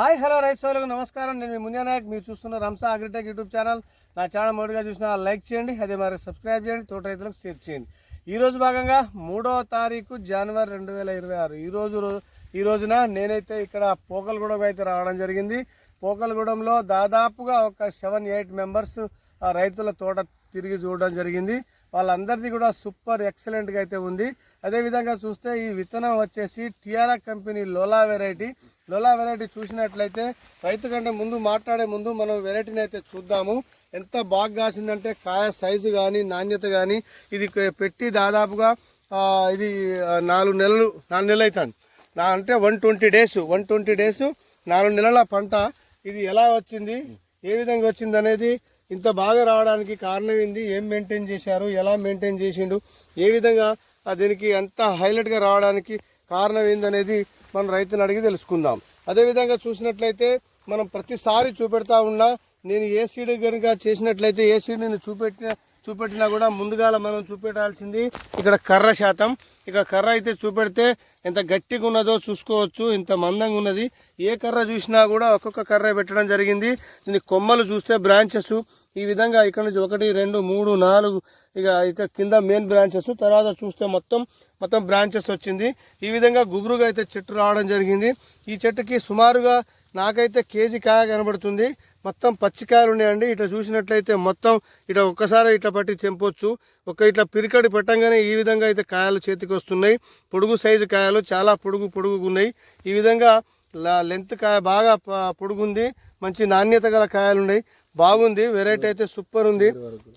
Hi hello రైతు సోదరులకు నమస్కారం. నేను మీ మునియా నాయక్. మీరు చూస్తున్న రంసా అగ్రిటెక్ యూట్యూబ్ ఛానల్. నా ఛానల్ మొదటిగా చూసిన లైక్ చేయండి అదే మరి సబ్స్క్రైబ్ చేయండి తోట రైతులకు షేర్ చేయండి. ఈ రోజు భాగంగా మూడవ తారీఖు జనవరి రెండు వేల ఇరవై ఆరు. ఈ రోజు ఈ రోజున నేనైతే ఇక్కడ పోకలగూడెం అయితే రావడం జరిగింది. పోకలగూడెంలో దాదాపుగా ఒక సెవెన్ ఎయిట్ మెంబర్స్ ఆ రైతుల తోట తిరిగి చూడడం జరిగింది. వాళ్ళందరిది కూడా సూపర్ ఎక్సలెంట్గా అయితే ఉంది. అదేవిధంగా చూస్తే ఈ విత్తనం వచ్చేసి TRR company Lola variety. Lola variety చూసినట్లయితే రైతు కంటే ముందు మాట్లాడే ముందు మనం వెరైటీని అయితే చూద్దాము. ఎంత బాగా కాసిందంటే కాయ సైజు కానీ నాణ్యత కానీ ఇది పెట్టి దాదాపుగా ఇది నాలుగు నెలలు నాలుగు నెలలు అవుతాను నా అంటే one twenty days one twenty days నాలుగు నెలల పంట. ఇది ఎలా వచ్చింది? ఏ విధంగా వచ్చింది అనేది ఇంత బాగా రావడానికి కారణం ఏంది? ఏం మెయింటైన్ చేశారు? ఎలా మెయింటైన్ చేసిండు? ఏ విధంగా దీనికి అంత హైలైట్గా రావడానికి కారణం ఏందనేది మనం రైతుని అడిగి తెలుసుకుందాం. అదేవిధంగా చూసినట్లయితే మనం ప్రతిసారి చూపెడతా ఉన్నా నేను ఏ సీడ్ కనుక చేసినట్లయితే ఏ సీడ్ నేను చూపెట్టిన చూపెట్టినా కూడా ముందుగాల మనం చూపెట్టాల్సింది ఇక్కడ కర్ర శాతం. ఇక్కడ కర్ర అయితే చూపెడితే ఎంత గట్టిగా ఉన్నదో చూసుకోవచ్చు ఇంత మందంగా ఉన్నది. ఏ కర్ర చూసినా కూడా ఒక్కొక్క కర్ర పెట్టడం జరిగింది. దీని కొమ్మలు చూస్తే బ్రాంచెస్. ఈ విధంగా ఇక్కడ నుంచి ఒకటి రెండు మూడు నాలుగు ఇక ఇక కింద మెయిన్ బ్రాంచెస్. తర్వాత చూస్తే మొత్తం మొత్తం బ్రాంచెస్ వచ్చింది. ఈ విధంగా గుబురుగా అయితే చెట్టు రావడం జరిగింది. ఈ చెట్టుకి సుమారుగా నాకైతే కేజీ కాయ కనబడుతుంది. మొత్తం పచ్చికాయలు ఉన్నాయండి. ఇట్లా చూసినట్లయితే మొత్తం ఇట్లా ఒక్కసారి ఇట్లా పట్టి తెంపొచ్చు. ఒక ఇట్లా పిరికడి పెట్టంగానే ఈ విధంగా అయితే కాయలు చేతికి వస్తున్నాయి. పొడుగు సైజు కాయలు చాలా పొడుగు పొడుగు ఉన్నాయి. ఈ విధంగా లెంత్ కాయ బాగా పొడుగుంది. మంచి నాణ్యత గల కాయలు ఉన్నాయి. బాగుంది. వెరైటీ అయితే సూపర్ ఉంది.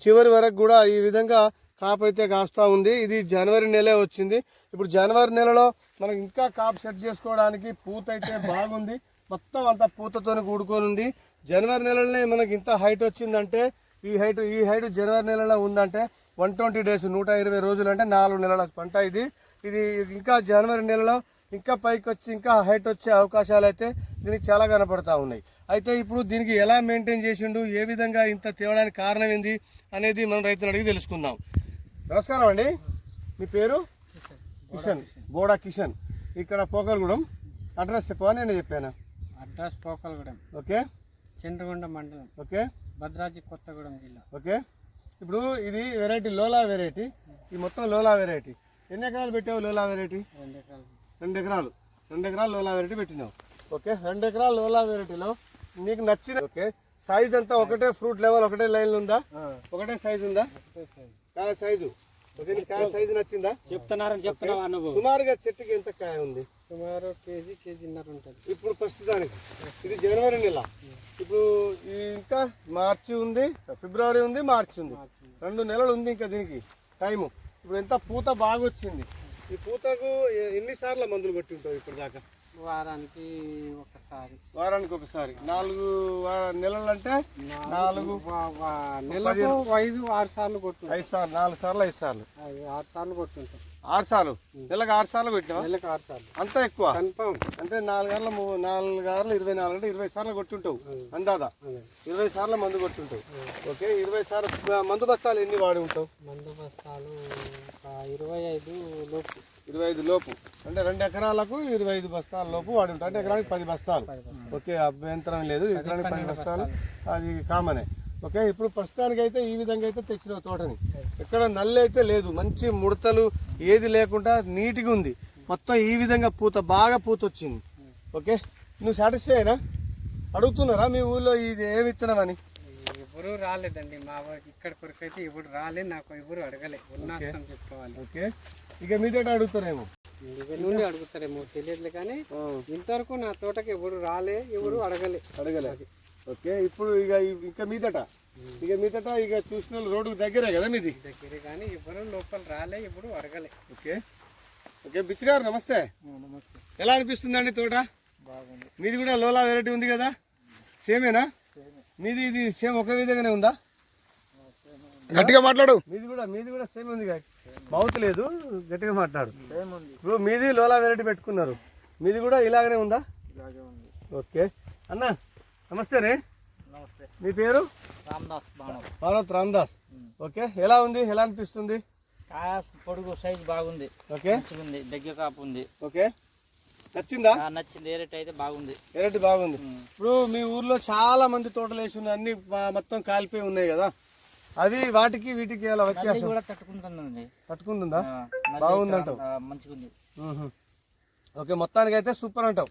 చివరి వరకు. కూడా ఈ విధంగా కాపు అయితే కాస్తా ఉంది. ఇది జనవరి నెలే వచ్చింది. ఇప్పుడు జనవరి నెలలో మనకి ఇంకా కాపు సెట్ చేసుకోవడానికి పూత అయితే బాగుంది. మొత్తం అంతా పూతతో కూడుకొని ఉంది. జనవరి నెలలోనే మనకి ఇంత హైట్ వచ్చిందంటే ఈ హైట్ ఈ హైట్ జనవరి నెలలో ఉందంటే వన్ ట్వంటీ డేస్ నూట ఇరవై రోజులు అంటే నాలుగు నెలల పంట ఇది. ఇది ఇంకా జనవరి నెలలో ఇంకా పైకి వచ్చి ఇంకా హైట్ వచ్చే అవకాశాలు అయితే దీనికి చాలా కనపడతా ఉన్నాయి. అయితే ఇప్పుడు దీనికి ఎలా మెయింటైన్ చేసిండు ఏ విధంగా ఇంత తేవడానికి కారణం ఏంది అనేది మనం రైతులు అడిగి తెలుసుకుందాం. నమస్కారం అండి. మీ పేరు? కిషన్. బోడా కిషన్. ఇక్కడ పోకలగూడెం. అడ్రస్ చెప్పవా? నేను చెప్పాను? అడ్రస్ పోకలగూడెం. ఓకే. చింతగుండ మండలం. ఓకే. భద్రాద్రి కొత్తగూడెం జిల్లా. ఓకే. ఇప్పుడు ఇది వెరైటీ లోలా వెరైటీ. ఈ మొత్తం లోలా వెరైటీ. ఎన్ని ఎకరాలు పెట్టావు లోలా వెరైటీ? రెండు ఎకరాలు. రెండు ఎకరాలు. రెండు ఎకరాలు లోలా వెరైటీ పెట్టినావు. ఓకే. రెండు ఎకరాలు లోలా వెరైటీలో నీకు నచ్చిన ఓకే. సైజ్ అంతా ఒకటే ఫ్రూట్ లెవెల్ ఒకటే లైన్ ఉందా? ఒకటే సైజ్ ఉందా? కాయ సైజు. ఓకే నీకు కాయ సైజు నచ్చిందా? చెప్తున్నారని చెప్తున్నావా సుమారుగా చెట్టుకి ఎంత కాయ ఉంది? సుమారు కేజీ కేజీన్నర ఉంటుంది. ఇప్పుడు ప్రస్తుతానికి. ఇది జనవరి నెల. ఇప్పుడు ఇంకా మార్చి ఉంది ఫిబ్రవరి ఉంది మార్చి ఉంది. రెండు నెలలు ఉంది ఇంకా దీనికి టైము. ఇప్పుడు ఎంత పూత బాగా వచ్చింది. ఈ పూతకు ఎన్నిసార్లు మందులు కొట్టి ఉంటావు ఇప్పుడు దాకా? వారానికి ఒకసారి. వారానికి ఒకసారి. నాలుగు నెలలు అంటే నాలుగు నెలకు ఐదు ఆరు సార్లు కొట్టుంటాం. ఐదు సార్లు నాలుగు సార్లు ఐదు సార్లు. ఆరు సార్లు కొట్టుంటాం. ఆరు సార్లు. నెలకు ఆరు సార్లు పెట్టినావా నెలకు ఆరు సార్లు. అంతా ఎక్కువ? కన్ఫామ్. అంటే నాలుగు గంటల ము- నాలుగు గంటలు ఇరవై నాలుగు అంటే ఇరవై సార్లు కొట్టుంటావు అందాదా? ఇరవై సార్లు మందు కొట్టుంటావు. ఓకే ఇరవై సార్లు మందు బస్తాలు ఎన్ని వాడి ఉంటావు? మందు బస్తాలు ఇరవై ఐదు లోపు. ఇరవై ఐదు లోపు. అంటే రెండు ఎకరాలకు ఇరవై ఐదు బస్తాల లోపు వాడి ఉంటావు. అంటే ఎకరానికి పది బస్తాలు. ఓకే అభ్యంతరం లేదు. ఎకరానికి పది బస్తాలు. అది కామనే. ఓకే ఇప్పుడు ప్రస్తుతానికి అయితే ఈ విధంగా అయితే తెచ్చినావు తోటని ఎక్కడ నల్లి అయితే లేదు మంచి ముడతలు ఏది లేకుండా నీట్గా ఉంది. మొత్తం ఈ విధంగా పూత బాగా పూత వచ్చింది. ఓకే నువ్వు సాటిస్ఫై అయినా? అడుగుతున్నారా మీ ఊళ్ళో ఇది ఏ విత్తనం అని? ఎవరు రాలేదండి మా ఇక్కడ కొరకైతే ఇప్పుడు రాలే నాకు ఎవరు అడగలే. ఉన్నాసం చెప్పుకోవాలి. ఓకే ఇక మీదట అడుగుతారేమో? ఇక నుండి అడుగుతారేమో తెలియదులే కానీ ఇంతవరకు నా తోటకి ఎవరు రాలే ఎవరు అడగలే. అడగలే. ఓకే ఇప్పుడు ఇక ఇక మీదట? ఇక మీదట ఇక చూసిన వాళ్ళు రోడ్డుకు దగ్గరే కదా మీది? దగ్గరే కానీ ఎవరు లోపల రాలే ఎవరు అడగలే ఓకే. ఓకే బిచ్చు గారు నమస్తే నమస్తే. ఎలా అనిపిస్తుందండి తోట? బాగుంది. మీది కూడా లోలా వెరైటీ ఉంది కదా? సేమేనా? మీది ఇది సేమ్ ఒక విధంగానే ఉందా? గట్టిగా మాట్లాడు. మీది కూడా మీది కూడా సేమ్ ఉంది కదా? మౌత్ లేదు గట్టిగా మాట్లాడు. సేమ్ ఉంది. ఇప్పుడు మీది లోలా వెరైటీ పెట్టుకున్నారు. మీది కూడా ఇలాగనే ఉందా? ఇలాగే ఉంది. ఓకే. అన్న నమస్తే రే. నమస్తే. మీ పేరు? రామ్దాస్ భారత్ రామ్దాస్. ఓకే ఎలా ఉంది? ఎలా అనిపిస్తుంది? పొడుగు సైజ్ బాగుంది. ఓకే. ఉంది దగ్గర కాపు ఉంది. ఓకే. నచ్చిందా? నచ్చింది. ఏ రేట్ అయితే బాగుంది. వెరైటీ బాగుంది? ఇప్పుడు మీ ఊర్లో చాలా మంది తోటలు వేసి ఉన్నాయి అన్ని మొత్తం కాలిపోయి ఉన్నాయి కదా. అవి వాటికి వీటికి ఎలా వ్యత్యాసం? కూడా తట్టుకుంటుందండి. తట్టుకుంటుందా? బాగుందంటావు. మంచిగా ఉంది. ఓకే మొత్తానికి అయితే సూపర్ అంటావు.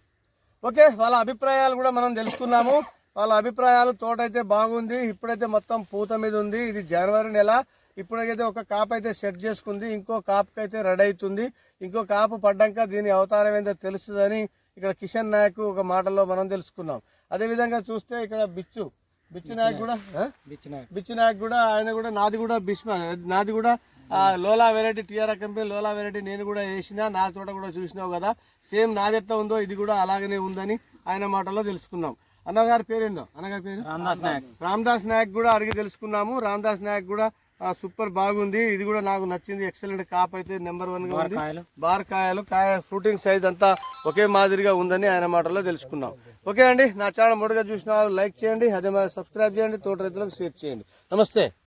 ఓకే వాళ్ళ అభిప్రాయాలు కూడా మనం తెలుసుకున్నాము. వాళ్ళ అభిప్రాయాలు తోట అయితే బాగుంది. ఇప్పుడైతే మొత్తం పూత మీద ఉంది. ఇది జనవరి నెల. ఇప్పుడైతే ఒక కాపు అయితే సెట్ చేసుకుంది. ఇంకో కాపుకి అయితే రెడీ అవుతుంది. ఇంకో కాపు పడ్డాక దీని అవతారం ఏందో తెలుస్తుందని ఇక్కడ కిషన్ నాయక్ ఒక మాటలో మనం తెలుసుకున్నాం. అదే విధంగా చూస్తే ఇక్కడ బిచ్చు. బిచ్చు నాయక్ కూడా? బిచ్చు నాయక్. కూడా ఆయన కూడా నాది కూడా భీష్మ నాది కూడా Lola variety TR company Lola variety నేను కూడా వేసిన నా తోట కూడా చూసినావు కదా. సేమ్ నాది ఎట్లా ఉందో ఇది కూడా అలాగనే ఉందని ఆయన మాటలో తెలుసుకున్నాం. అన్నగారి పేరేందో? అన్నగారి పేరు? రామదాస్ నాయక్. రామదాస్ నాయక్ కూడా అడిగి తెలుసుకున్నాము. రామదాస్ నాయక్ కూడా సూపర్ బాగుంది. ఇది కూడా నాకు నచ్చింది. ఎక్సలెంట్ కాప్ అయితే నెంబర్ వన్గా ఉంది. బార్ కాయలు కాయ ఫ్రూటింగ్ సైజ్ అంతా ఒకే మాదిరిగా ఉందని ఆయన మాటల్లో తెలుసుకున్నాం. ఓకే అండి నా ఛానల్ మొదటిగా చూసిన లైక్ చేయండి అదే సబ్స్క్రైబ్ చేయండి తోట రైతులకు షేర్ చేయండి. నమస్తే.